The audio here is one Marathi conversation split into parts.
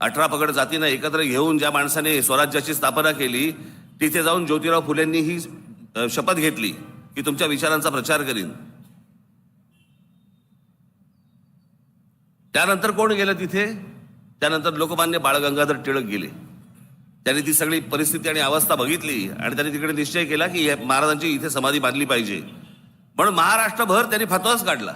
अठरा पगड जातीनं एकत्र घेऊन ज्या माणसाने स्वराज्याची स्थापना केली तिथे जाऊन ज्योतिराव फुलेंनी ही शपथ घेतली की तुमच्या विचारांचा प्रचार करीन. त्यानंतर कोण गेलं तिथे? त्यानंतर लोकमान्य बाळ गंगाधर टिळक गेले. त्यांनी ती सगळी परिस्थिती आणि अवस्था बघितली आणि त्यांनी तिकडे निश्चय केला की महाराजांची इथे समाधी बांधली पाहिजे. म्हणून महाराष्ट्रभर त्यांनी फतवाच काढला.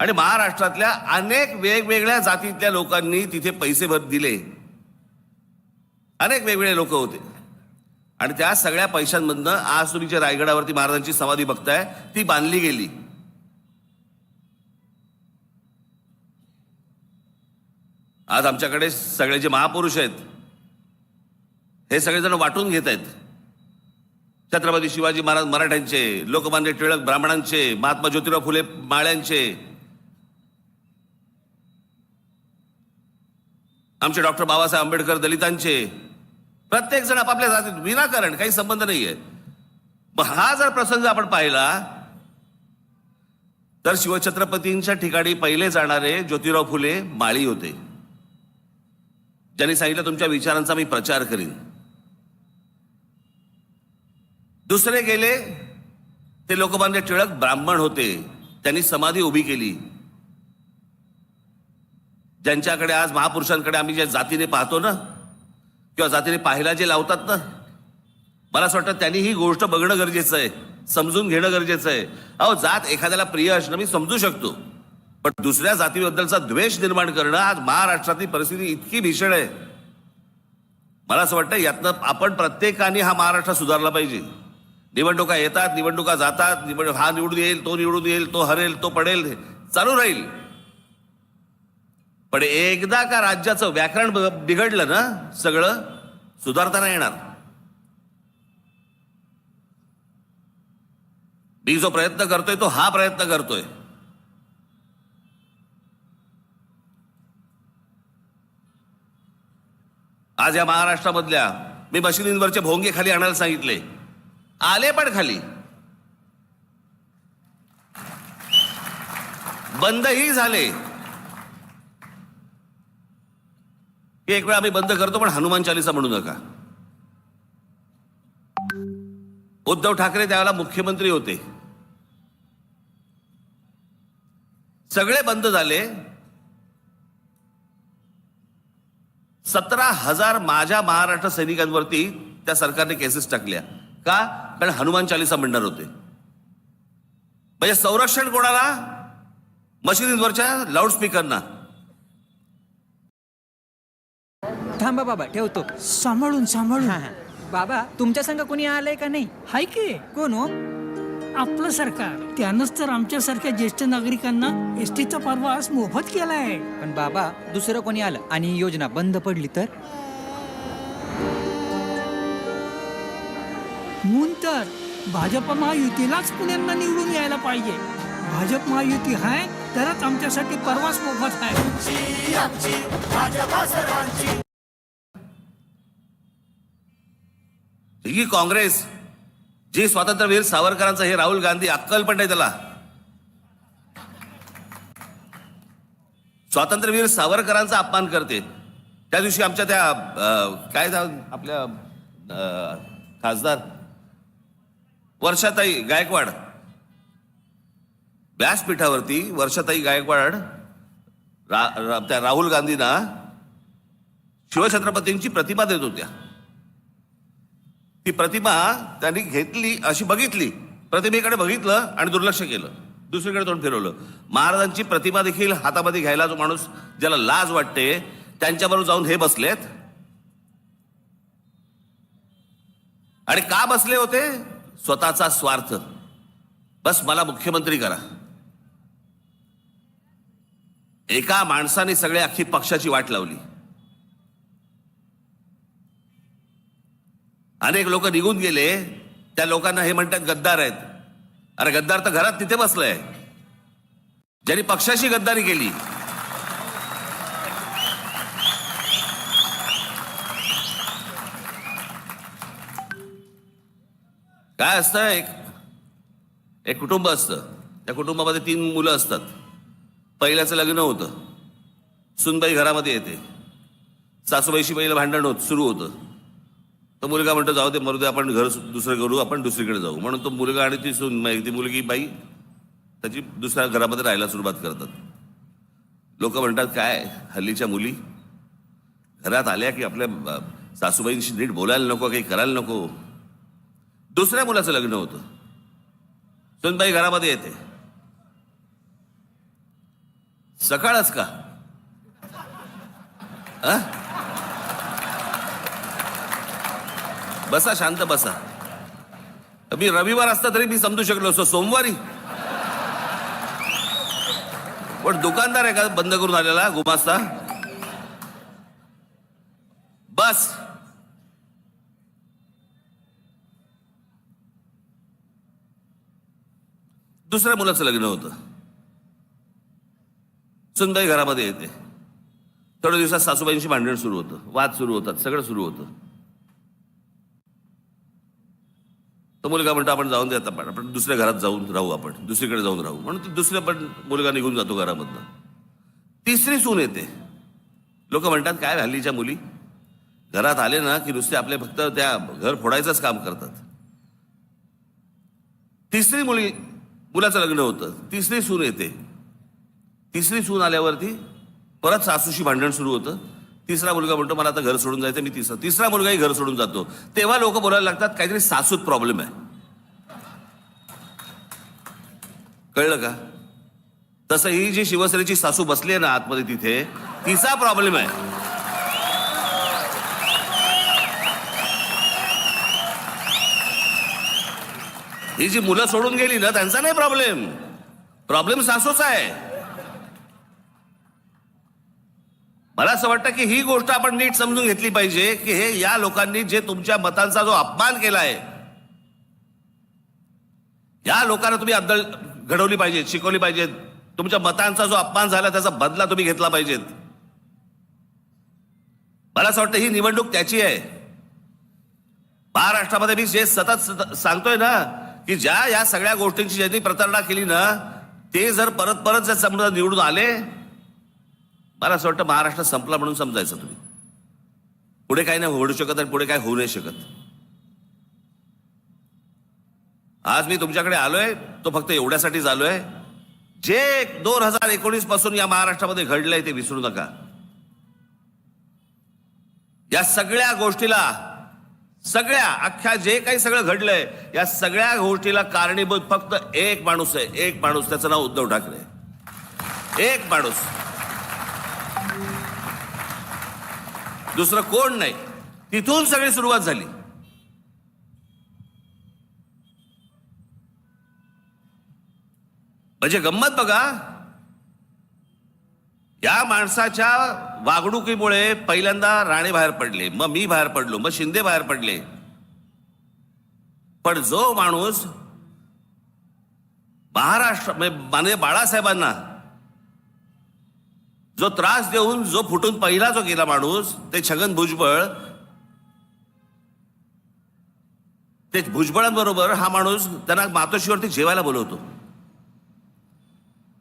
आणि महाराष्ट्रातल्या अनेक वेगवेगळ्या जातीतल्या लोकांनी तिथे पैसे भर दिले. अनेक वेगवेगळे लोक होते. आणि त्या सगळ्या पैशांमधनं आज तुम्ही जे रायगडावरती महाराजांची समाधी बघताय ती बांधली गेली. आज आमच्याकडे सगळे जे महापुरुष आहेत हे सगळेजण वाटून घेत आहेत. छत्रपती शिवाजी महाराज मराठ्यांचे लोकमान्य टिळक ब्राह्मणांचे महात्मा ज्योतिराव फुले माळ्यांचे आमचे डॉक्टर बाबासाहेब आंबेडकर दलितांचे. प्रत्येक जण आपापल्या जातीत विनाकारण काही संबंध नाहीये. मग हा जर प्रसंग आपण पाहिला तर शिवछत्रपतींच्या ठिकाणी पहिले जाणारे ज्योतिराव फुले माळी होते. ज्यांनी सांगितलं तुमच्या विचारांचा मी प्रचार करीन. दुसरे गेले ते लोकमान्य टिळक ब्राह्मण होते. त्यांनी समाधी उभी केली. ज्यांच्याकडे आज महापुरुषांकडे आम्ही ज्या जातीने पाहतो ना किंवा जातीने पाहायला जे लावतात ना मला असं वाटतं त्यांनी ही गोष्ट बघणं गरजेचं आहे समजून घेणं गरजेचं आहे. अहो जात एखाद्याला प्रिय असणं मी समजू शकतो पण दुसऱ्या जातीबद्दलचा द्वेष निर्माण करणं आज महाराष्ट्रातली परिस्थिती इतकी भीषण आहे. मला असं वाटतं यातनं आपण प्रत्येकाने हा महाराष्ट्र सुधारला पाहिजे. निवडणुका येतात निवडणुका जातात निवड हा निवडून येईल तो निवडून येईल तो हरेल तो पडेल चालू राहील. पण एकदा का राज्याचं व्याकरण बिघडलं ना सगळं सुधारताना येणार. मी जो प्रयत्न करतोय तो हा प्रयत्न करतोय. आज या महाराष्ट्रामधल्या मी मशिनींवरचे भोंगे खाली आणायला सांगितले. आले पण खाली. बंदही झाले. एक वेळ आम्ही बंद करतो पण हनुमान चालीसा म्हणू नका. उद्धव ठाकरे त्यावेळेला मुख्यमंत्री होते. सगळे बंद झाले. सतरा हजार माझ्या महाराष्ट्र सैनिकांवरती त्या सरकारने केसेस टाकल्या. का? कारण हनुमान चालीसा म्हणणार होते. म्हणजे संरक्षण कोणाला? मशिदींवरच्या लाऊडस्पीकरना थांबा बाबा ठेवतो. सांभाळून सांभाळून. हा, हा. बाबा तुमच्या संग कोणी आलंय का नाही? हाय की. कोण हो? आपलं सरकार. त्यानंच तर आमच्यासारख्या ज्येष्ठ नागरिकांना एस टीचा प्रवास मोफत केलाय. पण बाबा दुसरं कोणी आलं? आणि ही योजना बंद पडली तर? म्हणून तर भाजप महायुतीलाच पुण्यांना निवडून यायला पाहिजे. भाजप महायुती हाय तरच आमच्यासाठी प्रवास मोफत आहे ही काँग्रेस जी स्वातंत्र्यवीर सावरकरांचं हे राहुल गांधी अक्कल पण नाही त्याला. स्वातंत्र्यवीर सावरकरांचा अपमान करते. त्या दिवशी आमच्या त्या काय आपल्या खासदार वर्षाताई गायकवाड. व्यासपीठावरती वर्षाताई गायकवाड रा, रा, त्या राहुल गांधींना शिवछत्रपतींची प्रतिमा देत होत्या. ती प्रतिमा त्यांनी घेतली अशी बघितली. प्रतिमेकडे बघितलं आणि दुर्लक्ष केलं. दुसरीकडे तोंड फिरवलं. महाराजांची प्रतिमा देखील हातामध्ये घ्यायला जो माणूस ज्याला लाज वाटते त्यांच्याबरोबर जाऊन हे बसलेत. आणि का बसले होते? स्वतःचा स्वार्थ. बस मला मुख्यमंत्री करा. एका माणसाने सगळे अख्खी पक्षाची वाट लावली. अनेक लोक निघून गेले. त्या लोकांना हे म्हणतात गद्दार आहेत. अरे गद्दार तर घरात तिथे बसलाय. ज्यांनी पक्षाशी गद्दारी केली. काय असतं? एक एक कुटुंब असतं. त्या कुटुंबामध्ये तीन मुलं असतात. पहिल्याचं लग्न होतं. सुनबाई घरामध्ये येते. सासूबाईशी पहिलं भांडण होत सुरू होतं. तर मुलगा म्हणतो जाऊ दे मरू दे आपण घर दुसरं करू आपण दुसरीकडे जाऊ. म्हणून तो मुलगा आणि ती सून ती मुलगी बाई त्याची दुसऱ्या घरामध्ये राहायला सुरुवात करतात. लोक म्हणतात काय हल्लीच्या मुली घरात आल्या की आपल्या सासूबाईंशी नीट बोलायला नको काही करायला नको. दुसऱ्या मुलाचं लग्न होतं. सुनबाई घरामध्ये येते. सकाळच का? बसा शांत बसा. मी रविवार असता तरी मी समजू शकलो असतो सोमवारी. पण दुकानदार आहे का बंद करून आलेला गुमास्ता? बस. दुसऱ्या मुलाचं लग्न होतं. सुनबाई घरामध्ये येते. थोड्या दिवसात सासूबाईंशी भांडण सुरू होतं वाद सुरू होतात सगळं सुरू होतं. तो मुलगा म्हणतो आपण जाऊन देत आपण आपण दुसऱ्या घरात जाऊन राहू आपण दुसरीकडे जाऊन राहू. म्हणून ती दुसऱ्या पण मुलगा निघून जातो घरामधनं. तिसरी सून येते. लोक म्हणतात काय हल्लीच्या मुली? घरात आले ना की नुसते आपले फक्त त्या घर फोडायचंच काम करतात. तिसरी मुली मुलाचं लग्न होतं. तिसरी सून येते. तिसरी सून आल्यावरती परत सासूशी भांडण सुरू होतं. तिसरा मुलगा म्हणतो मला आता घर सोडून जायचं मी तिसरा. तिसरा मुलगाही घर सोडून जातो. तेव्हा लोक बोलायला लागतात काहीतरी सासूत प्रॉब्लेम आहे. कळलं का? तसं ही जी शिवसेनेची सासू बसली आहे ना आतमध्ये तिथे तिचा प्रॉब्लेम आहे. ही जी मुलं सोडून गेली ना त्यांचा नाही प्रॉब्लेम प्रॉब्लेम सासूचा आहे. मला असं वाटतं की ही गोष्ट आपण नीट समजून घेतली पाहिजे की हे या लोकांनी जे तुमच्या मतांचा जो अपमान केला आहे या लोकांना तुम्ही अद्दल घडवली पाहिजे शिकवली पाहिजेत तुमच्या मतांचा जो अपमान झाला त्याचा बदला तुम्ही घेतला पाहिजेत. मला असं वाटतं ही निवडणूक त्याची आहे. महाराष्ट्रामध्ये मी जे सतत सतत सांगतोय ना की ज्या या सगळ्या गोष्टींची ज्यांनी प्रतारणा केली ना ते जर परत परत जर समजा निवडून आले मला असं वाटतं महाराष्ट्र संपला म्हणून समजायचं तुम्ही. पुढे काही नाही होडू शकत आणि पुढे काय होऊ नाही शकत. आज मी तुमच्याकडे आलोय तो फक्त एवढ्यासाठीच आलोय. जे दोन हजार एकोणीसपासून या महाराष्ट्रामध्ये घडलंय ते विसरू नका. या सगळ्या गोष्टीला सगळ्या अख्ख्या जे काही सगळं घडलंय या सगळ्या गोष्टीला कारणीभूत फक्त एक माणूस आहे एक माणूस त्याचं नाव उद्धव ठाकरे. एक माणूस. दुसरं कोण नाही. तिथून सगळी सुरुवात झाली. म्हणजे गंमत बघा. या माणसाच्या वागणुकीमुळे पहिल्यांदा राणे बाहेर पडले मग मी बाहेर पडलो मग शिंदे बाहेर पडले. पण जो माणूस महाराष्ट्र म्हणजे बाळासाहेबांना जो त्रास देऊन जो फुटून पहिला जो गेला माणूस ते छगन भुजबळ ते भुजबळांबरोबर हा माणूस त्यांना मातोश्रीवरती जेवायला बोलवतो.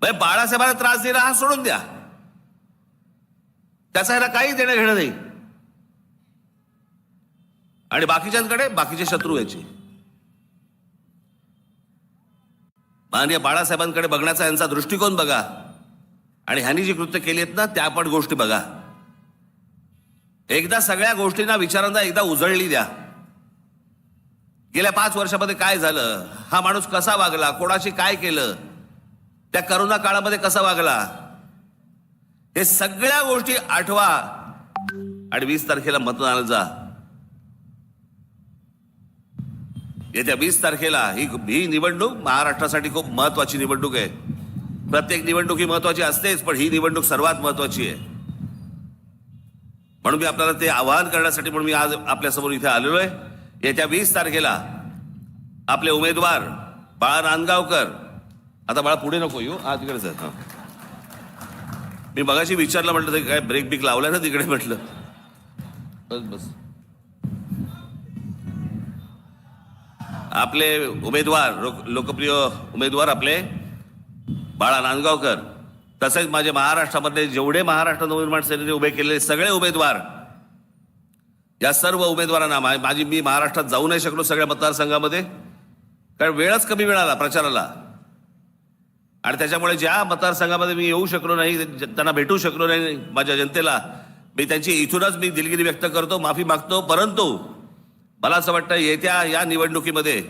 म्हणजे बाळासाहेबांना त्रास दिला हा सोडून द्या. त्याचा ह्याला काही देणं घेणं नाही. आणि बाकीच्यांकडे बाकीचे शत्रू यायचे. माननीय बाळासाहेबांकडे बघण्याचा यांचा दृष्टिकोन बघा. आणि ह्यांनी जी कृत्य केली आहेत ना त्या पण गोष्टी बघा. एकदा सगळ्या गोष्टींना विचारांना एकदा उजळली द्या. गेल्या पाच वर्षामध्ये काय झालं? हा माणूस कसा वागला? कोणाशी काय केलं? त्या करोना काळामध्ये कसा वागला? हे सगळ्या गोष्टी आठवा. आणि वीस तारखेला मतदानाला जा. येत्या वीस तारखेला ही ही निवडणूक महाराष्ट्रासाठी खूप महत्वाची निवडणूक आहे. प्रत्येक निवडणूक ही महत्वाची असतेच पण ही निवडणूक सर्वात महत्वाची आहे. म्हणून मी आपल्याला ते आवाहन करण्यासाठी म्हणून मी आज आपल्यासमोर इथे आलेलो आहे. येत्या वीस तारखेला आपले उमेदवार बाळा नांदगावकर. आता बाळा पुढे नको येऊ आज तिकडे आहे मी मगाशी विचारलं म्हटलं ते काय ब्रेक बिक लावला ना तिकडे? म्हटलं. बस बस. आपले उमेदवार लोक- लोकप्रिय उमेदवार आपले बाळा नांदगावकर तसेच माझे महाराष्ट्रामध्ये जेवढे महाराष्ट्र नवनिर्माण सेनेने उभे केलेले सगळे उमेदवार या सर्व उमेदवारांना मा- माझी मी महाराष्ट्रात जाऊ नाही शकलो सगळ्या मतदारसंघामध्ये कारण वेळच कमी मिळाला प्रचाराला. आणि त्याच्यामुळे ज्या मतदारसंघामध्ये मी येऊ शकलो नाही त्यांना भेटू शकलो नाही माझ्या जनतेला मी त्यांची इथूनच मी दिलगिरी व्यक्त करतो माफी मागतो परंतु मला असं वाटतं येत्या या निवडणुकीमध्ये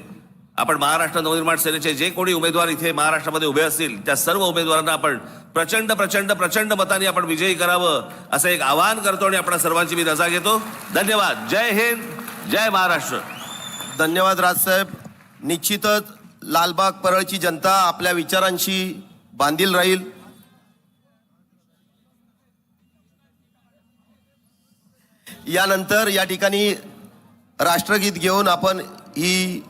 आपण महाराष्ट्र नवनिर्माण सेनेचे जे कोणी उमेदवार इथे महाराष्ट्रामध्ये उभे असतील त्या सर्व उमेदवारांना आपण प्रचंड प्रचंड प्रचंड मतांनी आपण विजयी करावं असं एक आवाहन करतो आणि आपण सर्वांची मी रजा घेतो. धन्यवाद. जय हिंद जय महाराष्ट्र. धन्यवाद राजसाहेब. निश्चितच लालबाग परळची जनता आपल्या विचारांशी बांधील राहील. यानंतर या ठिकाणी राष्ट्रगीत घेऊन आपण ही